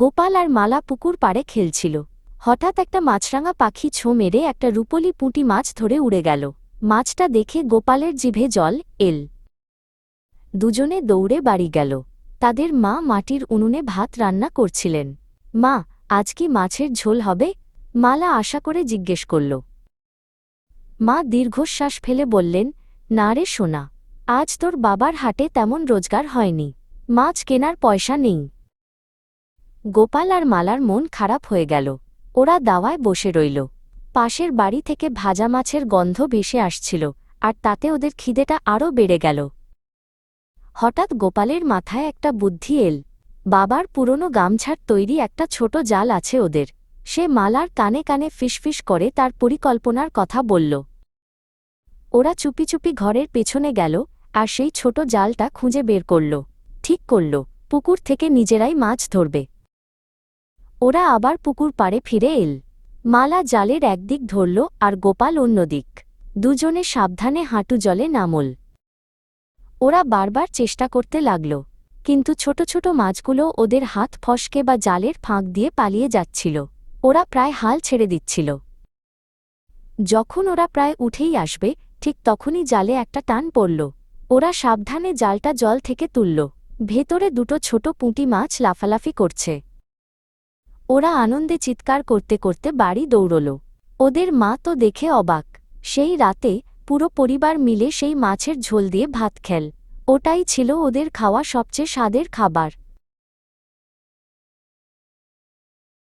গোপাল আর মালা পুকুর পাড়ে খেলছিল। হঠাৎ একটা মাছরাঙা পাখি ছো মেরে একটা রূপলি পুঁটি মাছ ধরে উড়ে গেল। মাছটা দেখে গোপালের জিভে জল, এল। দুজনে দৌড়ে বাড়ি গেল। তাদের মা মাটির উনুনে ভাত রান্না করছিলেন। মা, আজ কি মাছের ঝোল হবে? মালা আশা করে জিজ্ঞেস করল। মা দীর্ঘশ্বাস ফেলে বললেন, না রে সোনা, আজ তোর বাবার হাটে তেমন রোজগার হয়নি। মাছ কেনার পয়সা নেই। গোপাল আর মালার মন খারাপ হয়ে গেল। ওরা দাওয়ায় বসে রইল। পাশের বাড়ি থেকে ভাজা মাছের গন্ধ ভেসে আসছিল, আর তাতে ওদের খিদেটা আরও বেড়ে গেল। হঠাৎ গোপালের মাথায় একটা বুদ্ধি এল। বাবার পুরনো গামছার তৈরি একটা ছোট জাল আছে ওদের। সে মালার কানে কানে ফিসফিস করে তার পরিকল্পনার কথা বলল। ওরা চুপি চুপি ঘরের পেছনে গেল, আর সেই ছোট জালটা খুঁজে বের করল। ঠিক করল, পুকুর থেকে নিজেরাই মাছ ধরবে। ওরা আবার পুকুর পাড়ে ফিরে এল। মালা জালের একদিক ধরল আর গোপাল অন্যদিক। দুজনে সাবধানে হাঁটু জলে নামল। ওরা বারবার চেষ্টা করতে লাগল, কিন্তু ছোট ছোট মাছগুলো ওদের হাত ফসকে বা জালের ফাঁক দিয়ে পালিয়ে যাচ্ছিল। ওরা প্রায় হাল ছেড়ে দিচ্ছিল। যখন ওরা প্রায় উঠেই আসবে, ঠিক তখনই জালে একটা টান পড়ল। ওরা সাবধানে জালটা জল থেকে তুলল। ভেতরে দুটো ছোট পুঁটি মাছ লাফালাফি করছে। ওরা আনন্দে চিৎকার করতে করতে বাড়ি দৌড়ল। ওদের মা তো দেখে অবাক। সেই রাতে পুরো পরিবার মিলে সেই মাছের ঝোল দিয়ে ভাত খেল। ওটাই ছিল ওদের খাওয়া সবচেয়ে স্বাদের খাবার।